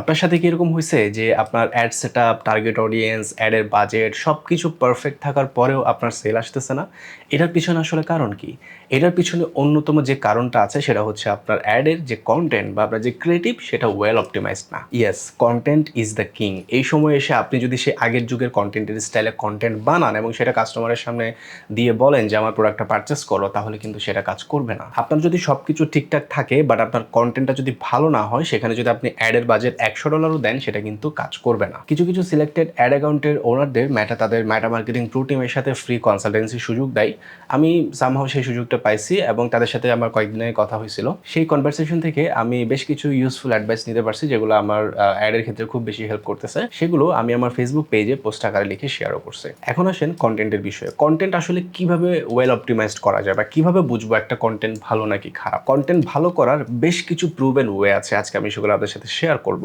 আপনার সাথে কি এরকম হয়েছে যে আপনার ad set up target audience অ্যাডের বাজেট সব কিছু পারফেক্ট থাকার পরেও আপনার সেল আসতেছে না? এটার পিছনে আসলে কারণ কি? এটার পিছনে অন্যতম যে কারণটা আছে সেটা হচ্ছে আপনার অ্যাডের যে কন্টেন্ট বা আপনার যে ক্রিয়েটিভ সেটা ওয়েল অপটিমাইজড না। Yes content is the king এই সময় এসে আপনি যদি সে আগের যুগের কন্টেন্টের স্টাইলে কন্টেন্ট বানান এবং সেটা কাস্টমারের সামনে দিয়ে বলেন যে, আমার প্রোডাক্টটা পারচেস করো, তাহলে কিন্তু সেটা কাজ করবে না। আপনার যদি সব কিছু ঠিকঠাক থাকে বাট আপনার কন্টেন্টটা যদি ভালো না হয়, সেখানে যদি আপনি অ্যাডের বাজেট একশো ডলারও দেন, সেটা কিন্তু কাজ করবে না। কিছু কিছু সিলেক্টেড অ্যাড অ্যাকাউন্টের ওনারদের ম্যাটা তাদের ম্যাটা মার্কেটিং প্রো টিমের সাথে ফ্রি কনসালটেন্সি সুযোগ দেয়। আমি সামহাও সেই সুযোগটা পাইছি এবং তাদের সাথে আমার কয়েকদিনের কথা হয়েছিল। সেই কনভারসেশন থেকে আমি বেশ কিছু ইউজফুল অ্যাডভাইস নিতে পারছি, যেগুলো আমার অ্যাডের ক্ষেত্রে খুব বেশি হেল্প করতেছে। সেগুলো আমি আমার ফেসবুক পেজে পোস্ট আকারে লিখে শেয়ারও করছি। এখন আসেন কন্টেন্টের বিষয়ে। কন্টেন্ট আসলে কীভাবে ওয়েল অপটিমাইজড করা যায় বা কীভাবে বুঝব একটা কন্টেন্ট ভালো নাকি খারাপ? কন্টেন্ট ভালো করার বেশ কিছু প্রুভেন ওয়ে আছে। আজকে আমি সেগুলো আপনাদের সাথে শেয়ার করব।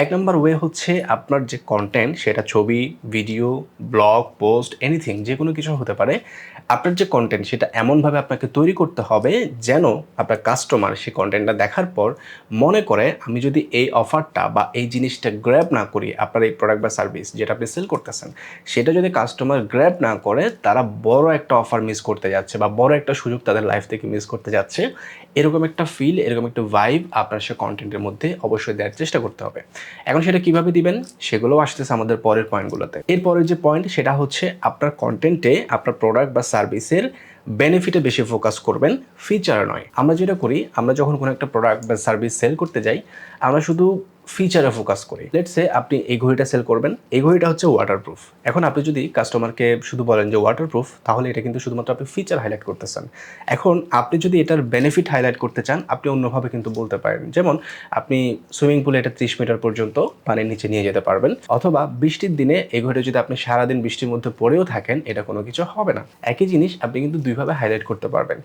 এক নম্বর ওয়ে হচ্ছে আপনার যে কন্টেন্ট সেটা ছবি ভিডিও ব্লগ পোস্ট এনিথিং যে কোনো কিছু হতে পারে, আপনার যে কন্টেন্ট সেটা এমনভাবে আপনাকে তৈরি করতে হবে যেন আপনার কাস্টমার সেই কন্টেন্টটা দেখার পর মনে করে, আমি যদি এই অফারটা বা এই জিনিসটা গ্র্যাব না করি, আপনার এই প্রোডাক্ট বা সার্ভিস যেটা আপনি সেল করতেছেন, সেটা যদি কাস্টমার গ্র্যাব না করে, তারা বড় একটা অফার মিস করতে যাচ্ছে বা বড় একটা সুযোগ তাদের লাইফ থেকে মিস করতে যাচ্ছে। এরকম একটা ফিল এরকম একটা ভাইব আপনার সে কন্টেন্টের মধ্যে অবশ্যই দেওয়ার চেষ্টা করতে হবে। এখন সেটা কীভাবে দিবেন? সেগুলোও আসতেছে আমাদের পরের পয়েন্টগুলোতে এরপরের যে পয়েন্ট সেটা হচ্ছে আপনার কন্টেন্টে আপনার প্রোডাক্ট বা সার্ভিসের বেনিফিটে বেশি ফোকাস করবেন ফিচার নয়। আমরা যেটা করি, আমরা যখন কোনো একটা প্রোডাক্ট বা সার্ভিস সেল করতে যাই, আমরা শুধু ফিচারে ফোকাস করি। লেটসে আপনি এই ঘড়িটা সেল করবেন, এই ঘড়িটা হচ্ছে ওয়াটারপ্রুফ এখন আপনি যদি কাস্টমারকে শুধু বলেন যে ওয়াটারপ্রুফ তাহলে এটা কিন্তু শুধুমাত্র আপনি ফিচার হাইলাইট করতেছেন। এখন আপনি যদি এটার বেনিফিট হাইলাইট করতে চান, আপনি অন্যভাবে কিন্তু বলতে পারেন। যেমন আপনি সুইমিং পুলে এটা ত্রিশ মিটার পর্যন্ত পানির নিচে নিয়ে যেতে পারবেন, অথবা বৃষ্টির দিনে এই ঘড়িটা যদি আপনি সারাদিন বৃষ্টির মধ্যে পড়েও থাকেন, এটা কোনো কিছু হবে না। একই জিনিস আপনি কিন্তু দুইভাবে হাইলাইট করতে পারবেন।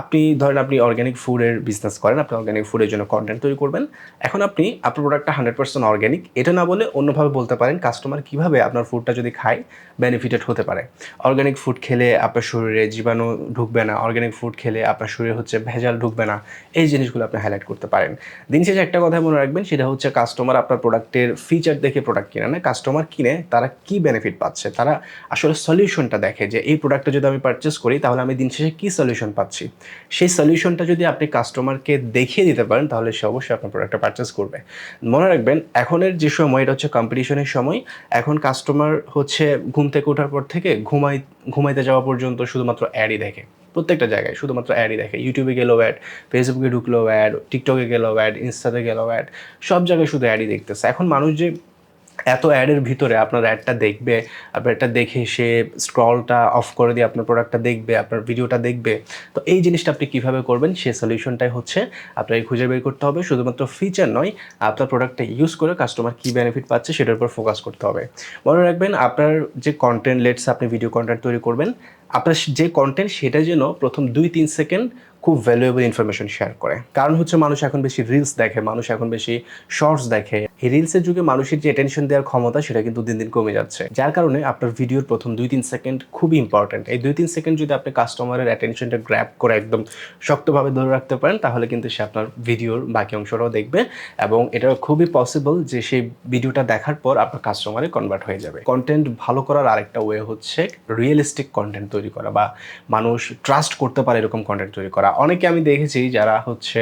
আপনি ধরেন আপনি অর্গ্যানিক ফুডের বিজনেস করেন, আপনি অর্গ্যানিক ফুডের জন্য কন্টেন্ট তৈরি করবেন। এখন আপনি আপনার প্রোডাক্টটা হান্ড্রেড পার্সেন্ট অর্গ্যানিক এটা না বলে অন্যভাবে বলতে পারেন কাস্টমার কীভাবে আপনার ফুডটা যদি খায় বেনিফিটেড হতে পারে। অর্গ্যানিক ফুড খেলে আপনার শরীরে জীবাণু ঢুকবে না। অর্গ্যানিক ফুড খেলে আপনার শরীরে হচ্ছে ভেজাল ঢুকবে না। এই জিনিসগুলো আপনি হাইলাইট করতে পারেন। দিন শেষে একটা কথা মনে রাখবেন, সেটা হচ্ছে কাস্টমার আপনার প্রোডাক্টের ফিচার দেখে প্রোডাক্ট কিনে না। কাস্টমার কিনে, তারা কি বেনিফিট পাচ্ছে? তারা আসলে সলিউশনটা দেখে যে এই প্রোডাক্টটা যদি আমি পারচেস করি, তাহলে আমি দিন শেষে কী সলিউশন পাচ্ছি? সেই সলিউশনটা যদি আপনি কাস্টমারকে দেখিয়ে দিতে পারেন, তাহলে সে অবশ্যই আপনার প্রোডাক্টটা পারচেস করবে। মনে রাখবেন, এখনের যে সময়, এটা হচ্ছে কম্পিটিশনের সময়, এখন কাস্টমার হচ্ছে ঘুম থেকে ওঠার পর থেকে ঘুমাই, ঘুমাইতে যাওয়া পর্যন্ত শুধুমাত্র অ্যাডই দেখে। প্রত্যেকটা জায়গায় শুধুমাত্র অ্যাডই দেখে। ইউটিউবে গেলো অ্যাড ফেসবুকে ঢুকলো অ্যাড টিকটকে গেলো অ্যাড ইনস্টাতে গেলো অ্যাড সব জায়গায় শুধু অ্যাডই দেখতেছে। এখন মানুষ যে এত অ্যাডের ভিতরে আপনার অ্যাডটা দেখবে, আপনার এটা দেখে সে স্ক্রলটা অফ করে দিয়ে আপনার প্রোডাক্টটা দেখবে, আপনার ভিডিওটা দেখবে। তো এই জিনিসটা আপনি কীভাবে করবেন, সে সলিউশনটাই হচ্ছে আপনাকে খুঁজে বের করতে হবে। শুধুমাত্র ফিচার নয়, আপনার প্রোডাক্টটা ইউজ করে কাস্টমার কী বেনিফিট পাচ্ছে সেটার উপর ফোকাস করতে হবে। মনে রাখবেন, আপনার যে কন্টেন্ট লেটস আপনি ভিডিও কন্টেন্ট তৈরি করবেন, আপনার যে কন্টেন্ট সেটা যেন প্রথম দুই তিন সেকেন্ড খুব ভ্যালুয়েবল ইনফরমেশন শেয়ার করে। কারণ হচ্ছে মানুষ এখন বেশি রিলস দেখে, মানুষ এখন বেশি শর্টস দেখে। এই রিলসের যুগে মানুষের যে অ্যাটেনশন দেওয়ার ক্ষমতা, সেটা কিন্তু দিন দিন কমে যাচ্ছে। যার কারণে আপনার ভিডিওর প্রথম দুই তিন সেকেন্ড খুবই ইম্পর্ট্যান্ট এই দুই তিন সেকেন্ড যদি আপনি কাস্টমারের অ্যাটেনশনটা গ্র্যাপ করে একদম শক্তভাবে ধরে রাখতে পারেন, তাহলে কিন্তু সে আপনার ভিডিওর বাকি অংশটাও দেখবে এবং এটা খুবই পসিবল যে সেই ভিডিওটা দেখার পর আপনার কাস্টমারে কনভার্ট হয়ে যাবে। কন্টেন্ট ভালো করার আরেকটা ওয়ে হচ্ছে রিয়েলিস্টিক কন্টেন্ট তৈরি করা বা মানুষ ট্রাস্ট করতে পারে এরকম কন্টেন্ট তৈরি করা। অনেকে আমি দেখেছি যারা হচ্ছে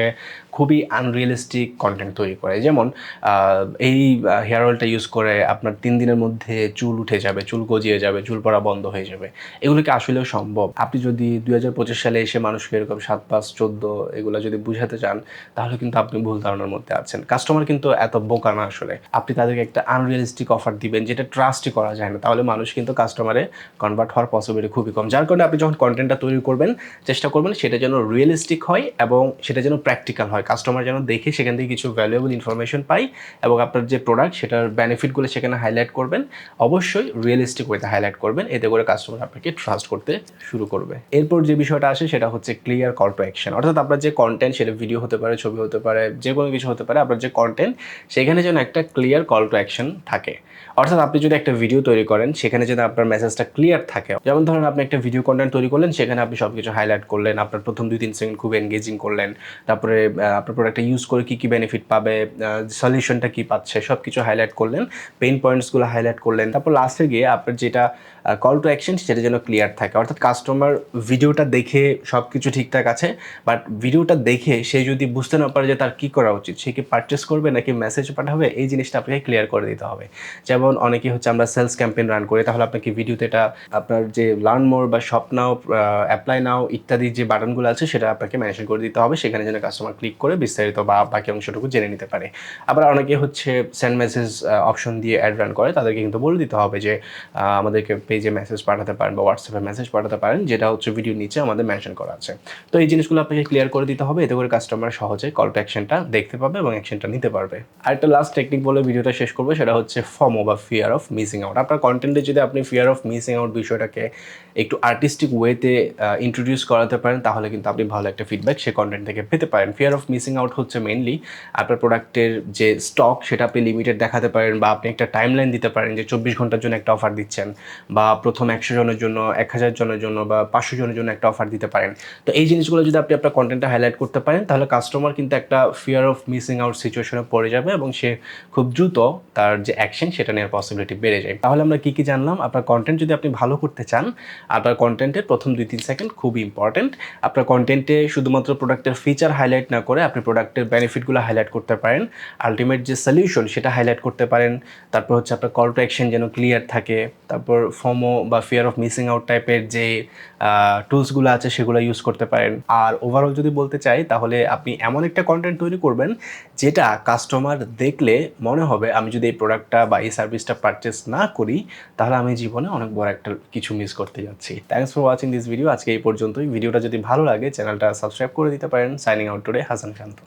খুবই আনরিয়েলিস্টিক কন্টেন্ট তৈরি করে। যেমন এই হেয়ার অয়েলটা ইউজ করে আপনার তিন দিনের মধ্যে চুল উঠে যাবে, চুল গজিয়ে যাবে, চুল পড়া বন্ধ হয়ে যাবে। এগুলো কি আসলেও সম্ভব? আপনি যদি দুই হাজার পঁচিশ সালে এসে মানুষকে এরকম সাত, পাঁচ, চোদ্দ এগুলো যদি বুঝাতে চান, তাহলে কিন্তু আপনি ভুল ধারণার মধ্যে আছেন। কাস্টমার কিন্তু এত বোকা না আসলে। আপনি তাদেরকে একটা আনরিয়েলিস্টিক অফার দিবেন যেটা ট্রাস্টই করা যায় না। তাহলে মানুষ কিন্তু কাস্টমারে কনভার্ট হওয়ার পসিবিলিটি খুবই কম। যার কারণে আপনি যখন কন্টেন্টটা তৈরি করবেন, চেষ্টা করবেন সেটা যেন রিয়েলিস্টিক হয় এবং সেটা যেন প্র্যাকটিক্যাল হয়। কাস্টমার যেন দেখে সেখান থেকে কিছু ভ্যালুয়েবল ইনফরমেশন পাই এবং আপনার যে প্রোডাক্ট সেটার বেনিফিটগুলো সেখানে হাইলাইট করবেন। অবশ্যই রিয়েলিস্টিক ওয়েতে হাইলাইট করবেন। এতে করে কাস্টমার আপনাকে ট্রাস্ট করতে শুরু করবে। এরপর যে বিষয়টা আসে সেটা হচ্ছে ক্লিয়ার কল টু অ্যাকশন অর্থাৎ আপনার যে কন্টেন্ট সেটা ভিডিও হতে পারে, ছবি হতে পারে, যে কোনো কিছু হতে পারে, আপনার যে কন্টেন্ট সেখানে যেন একটা ক্লিয়ার কল টু অ্যাকশন থাকে। অর্থাৎ আপনি যদি একটা ভিডিও তৈরি করেন, সেখানে যেন আপনার মেসেজটা ক্লিয়ার থাকে। যেমন ধরেন আপনি একটা ভিডিও কন্টেন্ট তৈরি করলেন, সেখানে আপনি সব কিছু হাইলাইট করলেন, আপনার প্রথম দুই তিন খুব এনগেজিং করলেন। তারপরে আপনার প্রোডাক্টটা ইউজ করে কী কী বেনিফিট পাবে সলিউশনটা কী পাচ্ছে সব কিছু হাইলাইট করলেন পেইন পয়েন্টসগুলো হাইলাইট করলেন। তারপর লাস্টে গিয়ে আপনার যেটা কল টু অ্যাকশন সেটা যেন ক্লিয়ার থাকে। অর্থাৎ কাস্টমার ভিডিওটা দেখে সব কিছু ঠিকঠাক আছে বাট ভিডিওটা দেখে সে যদি বুঝতে না পারে যে তার কী করা উচিত, সে কি পারচেস করবে নাকি মেসেজ পাঠাবে, এই জিনিসটা আপনাকে ক্লিয়ার করে দিতে হবে। যেমন অনেকে হচ্ছে আমরা সেলস ক্যাম্পেইন রান করি, তাহলে আপনাকে ভিডিওতে এটা আপনার যে লার্ন মোর বা শপ নাও অ্যাপ্লাই নাও ইত্যাদি যে বাটনগুলো আছে সেটা আপনাকে মেনশন করে দিতে হবে। সেখানে যেন কাস্টমার ক্লিক করে বিস্তারিত বা বাকি অংশটুকু জেনে নিতে পারে। আবার অনেকে হচ্ছে সেন্ড মেসেজ অপশন দিয়ে অ্যাড রান করে। তাদেরকে কিন্তু বলে দিতে হবে যে আমাদেরকে পেজে মেসেজ পাঠাতে পারেন বা হোয়াটসঅ্যাপে মেসেজ পাঠাতে পারেন, যেটা হচ্ছে ভিডিও নিচে আমাদের মেনশন করা আছে। তো এই জিনিসগুলো আপনাকে ক্লিয়ার করে দিতে হবে। এতে করে কাস্টমার সহজে কল টু অ্যাকশনটা দেখতে পাবে এবং অ্যাকশনটা নিতে পারবে। আর একটা লাস্ট টেকনিক বলে ভিডিওটা শেষ করব, সেটা হচ্ছে ফমো বা ফিয়ার অফ মিসিং আউট আপনার কন্টেন্টে যদি আপনি ফিয়ার অফ মিসিং আউট বিষয়টাকে একটু আর্টিস্টিক ওয়েতে ইন্ট্রোডিউস করাতে পারেন, তাহলে কিন্তু আপনি ভালো একটা ফিডব্যাক সে কন্টেন্ট থেকে পেতে পারেন। ফিয়ার অফ মিসিং আউট হচ্ছে মেনলি আপনার প্রোডাক্টের যে স্টক সেটা আপনি লিমিটেড দেখাতে পারেন বা আপনি একটা টাইমলাইন দিতে পারেন যে চব্বিশ ঘণ্টার জন্য একটা অফার দিচ্ছেন বা প্রথম একশো জনের জন্য, এক হাজার জনের জন্য বা পাঁচশো জনের জন্য একটা অফার দিতে পারেন। তো এই জিনিসগুলো যদি আপনি আপনার কন্টেন্টটা হাইলাইট করতে পারেন, তাহলে কাস্টমার কিন্তু একটা ফিয়ার অফ মিসিং আউট সিচুয়েশনে পড়ে যাবে এবং সে খুব দ্রুত তার যে অ্যাকশন সেটা নেওয়ার পসিবিলিটি বেড়ে যায়। তাহলে আমরা কী কী জানলাম? আপনার কন্টেন্ট যদি আপনি ভালো করতে চান, আপনার কন্টেন্টের প্রথম দুই তিন সেকেন্ড খুব ইম্পর্টেন্ট আপনার কন্টেন্টে শুধুমাত্র প্রোডাক্টের ফিচার হাইলাইট না করে আপনি প্রোডাক্টের বেনিফিটগুলো হাইলাইট করতে পারেন। আলটিমেট যে সলিউশন সেটা হাইলাইট করতে পারেন। তারপর হচ্ছে আপনার কল টু অ্যাকশন যেন ক্লিয়ার থাকে। তারপর ফোমো বা ফিয়ার অফ মিসিং আউট টাইপের যে টুলসগুলো আছে, সেগুলো ইউজ করতে পারেন। আর ওভারঅল যদি বলতে চাই, তাহলে আপনি এমন একটা কন্টেন্ট তৈরি করবেন, যেটা কাস্টমার দেখলে মনে হবে, আমি যদি এই প্রোডাক্টটা বা এই সার্ভিসটা পারচেস না করি, তাহলে আমি জীবনে অনেক বড় একটা কিছু মিস করতে যাচ্ছি। Thanks for watching this video আজকে এই পর্যন্তই। ভিডিওটা যদি ভালো লাগে চ্যানেলটা সাবস্ক্রাইব করে দিতে পারেন। Signing out today Hasan Shanto